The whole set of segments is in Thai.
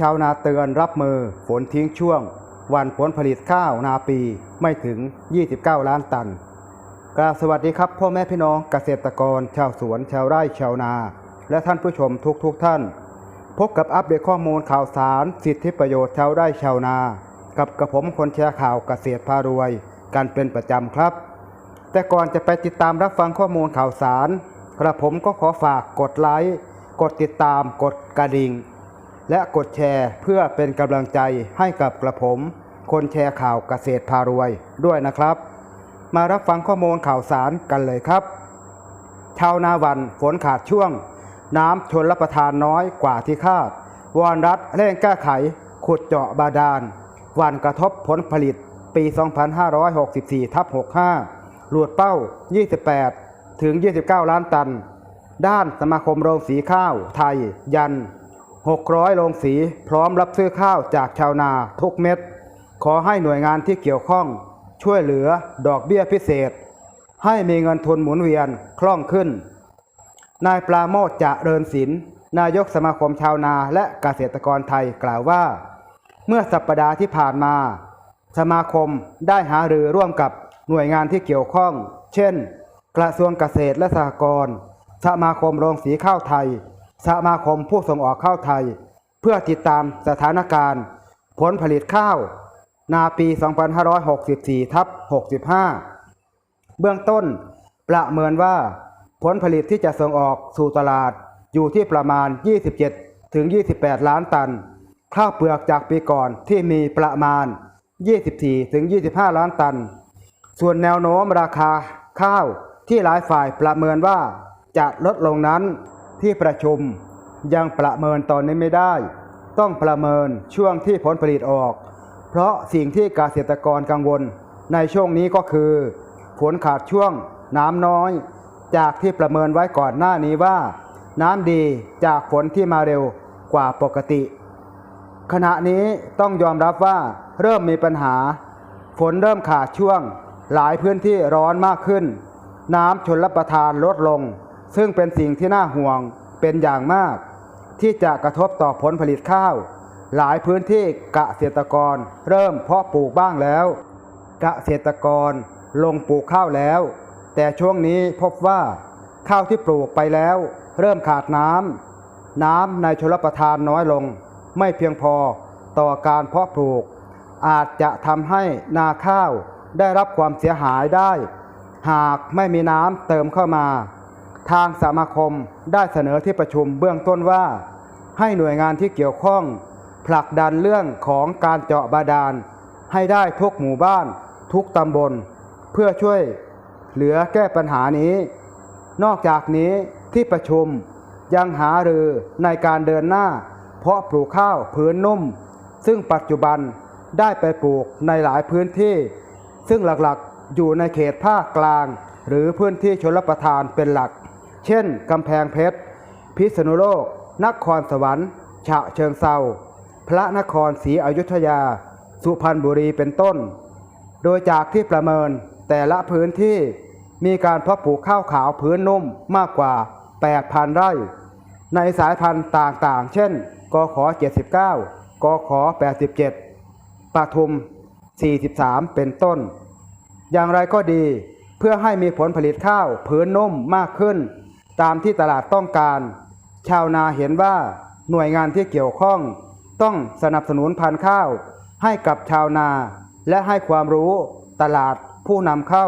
ชาวนาเตือนรับมือฝนทิ้งช่วง วันผลผลิตข้าวนาปีไม่ถึง 29 ล้านตันกราบสวัสดีครับพ่อแม่พี่น้องเกษตรกร ชาวสวน ชาวไร่ชาวนา และท่านผู้ชมทุกๆทท่าน พบกับอัปเดตข้อมูลข่าวสาร สิทธิประโยชน์ชาวไร่ชาวนา กับกระผมคนแชร์ข่าวเกษตรพารวย กันเป็นประจำครับ แต่ก่อนจะไปติดตามรับฟังข้อมูลข่าวสาร กระผมก็ขอฝากกดไลค์กดติดตามกดกระดิ่ง และกดแชร์เพื่อเป็นกำลังใจให้กับกระผม คนแชร์ข่าวเกษตรพารวยด้วยนะครับ มารับฟังข้อมูลข่าวสารกันเลยครับ ชาวนาวันฝนขาดช่วง น้ำชนรับประทานน้อยกว่าที่คาด วอนรัฐเร่งแก้ไข ขุดเจาะบาดาลวันกระทบผลผลิตปี 2564ทับ65 หลุดเป้า 28 ถึง 29 ล้านตัน ด้านสมาคมโรงสีข้าวไทย ยัน 600โรงสีพร้อมรับซื้อข้าวจากชาวนาทุกเม็ด ขอให้หน่วยงานที่เกี่ยวข้อง ช่วยเหลือดอกเบี้ยพิเศษ ให้มีเงินทุนหมุนเวียนคล่องขึ้น นายปราโมทจะเริญศิลนายกสมาคมชาวนาและเกษตรกรไทยกล่าวว่า เมื่อสัปดาห์ที่ผ่านมา สมาคมได้หารือร่วมกับหน่วยงานที่เกี่ยวข้อง เช่น กระทรวงเกษตรและสหกรณ์สมาคมโรงสีข้าวไทย สมาคมผู้ส่งออกข้าวไทย เพื่อติดตามสถานการณ์ ผลผลิตข้าว นาปี 2564ทับ65 เบื้องต้นประเมินว่าผลผลิตที่จะส่งออกสู่ตลาดอยู่ที่ประมาณ 27 ถึง 28 ล้านตัน ข้าวเปลือกจากปีก่อนที่มีประมาณ 24 ถึง 25 ล้านตัน ส่วนแนวโน้มราคาข้าวที่หลายฝ่ายประเมินว่าจะลดลงนั้น ที่ประชุมยังประเมินตอนนี้ไม่ได้ ต้องประเมินช่วงที่ผลผลิตออก เพราะสิ่งที่เกษตรกรกังวลในช่วงนี้ก็คือฝนขาดช่วงน้ำน้อย จากที่ประเมินไว้ก่อนหน้านี้ว่า น้ำดีจากฝนที่มาเร็วกว่าปกติ ขณะนี้ต้องยอมรับว่าเริ่มมีปัญหา ฝนเริ่มขาดช่วง หลายพื้นที่ร้อนมากขึ้น น้ำชนรับประทานลดลง ซึ่งเป็นสิ่งที่น่าห่วงเป็นอย่างมาก ที่จะกระทบต่อผลผลิตข้าว หลายพื้นที่เกษตรกรเริ่มเพาะปลูกบ้างแล้วเกษตรกรลงปลูกข้าวแล้ว แต่ช่วงนี้พบว่า ข้าวที่ปลูกไปแล้ว เริ่มขาดน้ำน้ำในชลประทานน้อยลง ไม่เพียงพอต่อการเพาะปลูก อาจจะทำให้นาข้าวได้รับความเสียหายได้ หากไม่มีน้ำเติมเข้ามา ทางสมาคมได้เสนอที่ประชุมเบื้องต้นว่า ให้หน่วยงานที่เกี่ยวข้อง ผลักดันเรื่องของการเจาะบาดาล ให้ได้ทุกหมู่บ้าน ทุกตำบล เพื่อช่วยเหลือแก้ปัญหานี้ นอกจากนี้ที่ประชุมยังหารือในการเดินหน้า เพาะปลูกข้าวพื้นนุ่ม ซึ่งปัจจุบันได้ไปปลูกในหลายพื้นที่ ซึ่งหลักๆอยู่ในเขตภาคกลาง หรือพื้นที่ชลประทานเป็นหลัก เช่น กำแพงเพชร พิษณุโลก นครสวรรค์ ฉะเชิงเซาพระนครศรีอยุธยา สุพรรณบุรีเป็นต้น โดยจากที่ประเมินแต่ละพื้นที่มีการเพาะปลูกข้าวขาวพื้นนุ่มมากกว่า 8,000 ไร่ ในสายพันธุ์ต่างๆ เช่น กข 79 กข 87ปทุม 43 เป็นต้น อย่างไรก็ดีเพื่อให้มีผลผลิตข้าวพื้นนุ่มมากขึ้น ตามที่ตลาดต้องการ ชาวนาเห็นว่าหน่วยงานที่เกี่ยวข้อง ต้องสนับสนุนพันธุ์ข้าว ให้กับชาวนา และให้ความรู้ตลาดผู้นำเข้า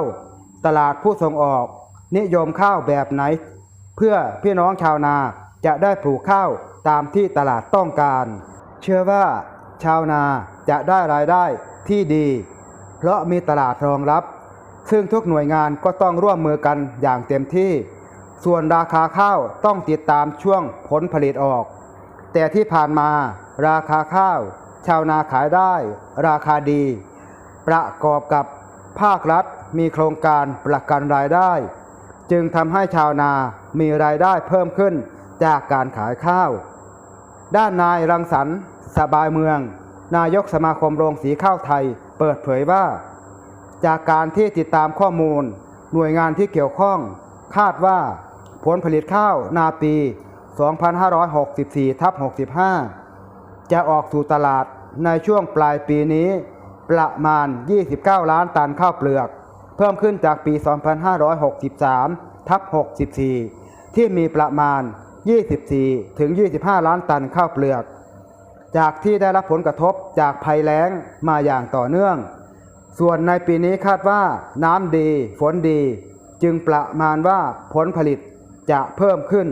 ตลาดผู้ส่งออก นิยมข้าวแบบไหน เพื่อพี่น้องชาวนาจะได้ปลูกข้าวตามที่ตลาดต้องการ เชื่อว่า ชาวนาจะได้รายได้ที่ดี เพราะมีตลาดรองรับ ซึ่งทุกหน่วยงานก็ต้องร่วมมือกันอย่างเต็มที่ ส่วนราคาข้าวต้องติดตามช่วงผลผลิตออก แต่ที่ผ่านมาราคาข้าว ชาวนาขายได้ ราคาดี ประกอบกับภาครัฐมีโครงการประกันรายได้ จึงทำให้ชาวนามีรายได้เพิ่มขึ้นจากการขายข้าว ด้านนายรังสรรค์สบายเมือง นายกสมาคมโรงสีข้าวไทยเปิดเผยว่า จากการที่ติดตามข้อมูล หน่วยงานที่เกี่ยวข้องคาดว่า ผลผลิตข้าวนาปี 2564ทับ65 จะออกสู่ตลาดในช่วงปลายปีนี้ ประมาณ 29 ล้านตันข้าวเปลือก เพิ่มขึ้นจากปี 2563ทับ64 ที่มีประมาณ 24 ถึง 25 ล้านตันข้าวเปลือก จากที่ได้รับผลกระทบจากภัยแล้งมาอย่างต่อเนื่อง ส่วนในปีนี้คาดว่าน้ำดี ฝนดี จึงประมาณว่าผลผลิต จะเพิ่มขึ้น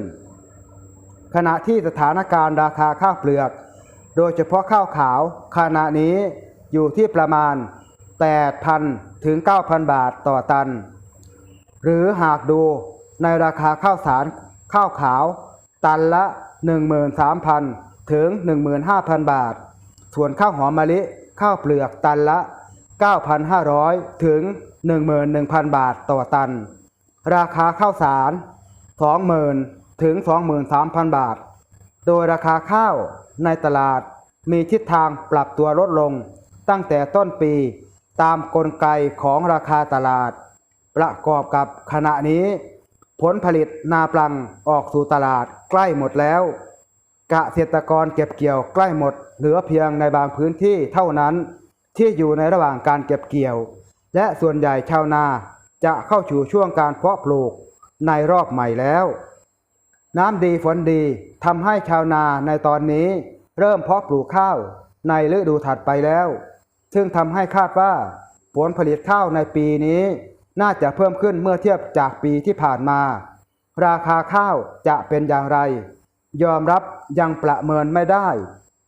ขณะที่สถานการณ์ราคาข้าวเปลือก โดยเฉพาะข้าวขาวขณะนี้อยู่ที่ประมาณ 8,000 ถึง 9,000 บาทต่อตัน หรือหากดูในราคาข้าวสารข้าวขาว ตันละ 13,000 ถึง 15,000 บาท ส่วนข้าวหอมมะลิข้าวเปลือกตันละ 9,500 ถึง 11,000 บาทต่อตัน ราคาข้าวสาร 20,000 ถึง 23,000 บาท โดยราคาข้าวในตลาดมีทิศทางปรับตัวลดลง ตั้งแต่ต้นปีตามกลไกของราคาตลาด ประกอบกับขณะนี้ ผลผลิตนาปลังออกสู่ตลาดใกล้หมดแล้วกเกษตรกรเก็บเกี่ยวใกล้หมด เหลือเพียงในบางพื้นที่เท่านั้น ที่อยู่ในระหว่างการเก็บเกี่ยว และส่วนใหญ่ชาวนาจะเข้าสู่ช่วงการเพาะปลูก ในรอบใหม่แล้ว น้ำดีฝนดีทำให้ชาวนาในตอนนี้ เริ่มเพาะปลูกข้าวในฤดูถัดไปแล้ว ซึ่งทำให้คาดว่าผลผลิตข้าวในปีนี้ น่าจะเพิ่มขึ้นเมื่อเทียบจากปีที่ผ่านมา ราคาข้าวจะเป็นอย่างไร ยอมรับยังประเมินไม่ได้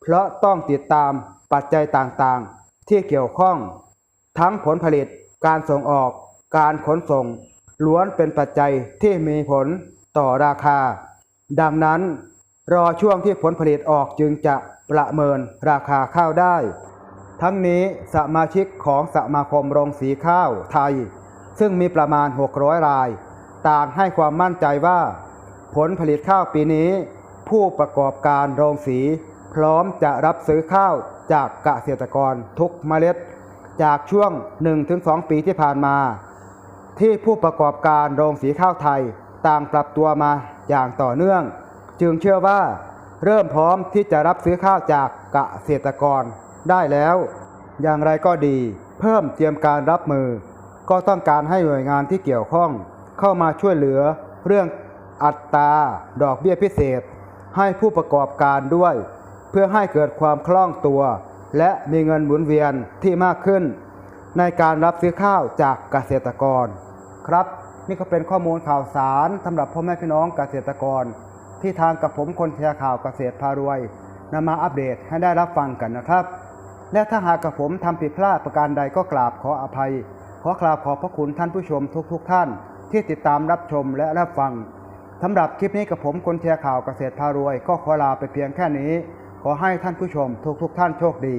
เพราะต้องติดตามปัจจัยต่างๆ ที่เกี่ยวข้อง ทั้งผลผลิตการส่งออก การขนส่ง ล้วนเป็นปัจจัยที่มีผลต่อราคา ดังนั้น รอช่วงที่ผลผลิตออกจึงจะประเมินราคาข้าวได้ ทั้งนี้สมาชิกของสมาคมโรงสีข้าวไทย ซึ่งมีประมาณ 600 ราย ต่างให้ความมั่นใจว่า ผลผลิตข้าวปีนี้ ผู้ประกอบการโรงสี พร้อมจะรับซื้อข้าวจากเกษตรกรทุกเมล็ด จากช่วง 1-2 ปีที่ผ่านมา ที่ผู้ประกอบการโรงสีข้าวไทยต่างปรับตัวมาอย่างต่อเนื่อง จึงเชื่อว่า เริ่มพร้อมที่จะรับซื้อข้าวจากเกษตรกรได้แล้ว อย่างไรก็ดี เพิ่มเตรียมการรับมือ ก็ต้องการให้หน่วยงานที่เกี่ยวข้อง เข้ามาช่วยเหลือเรื่องอัตราดอกเบี้ยพิเศษ ให้ผู้ประกอบการด้วย เพื่อให้เกิดความคล่องตัว และมีเงินหมุนเวียนที่มากขึ้น ในการรับซื้อข้าวจากเกษตรกร ครับ นี่ก็เป็นข้อมูลข่าวสารสำหรับพ่อแม่พี่น้องเกษตรกร ที่ทางกับผมคนแชร์ข่าวเกษตรพารวยนำมาอัปเดตให้ได้รับฟังกันนะครับ และถ้าหากกับผมทำผิดพลาดประการใดก็กราบขออภัย ขอกราบขอบพระคุณท่านผู้ชมทุกๆทท่าน ที่ติดตามรับชมและรับฟังสำหรับคลิปนี้กับผมคนแชร์ข่าวเกษตรพารวย ก็ขอลาไปเพียงแค่นี้ ขอให้ท่านผู้ชมทุกๆทท่านโชคดี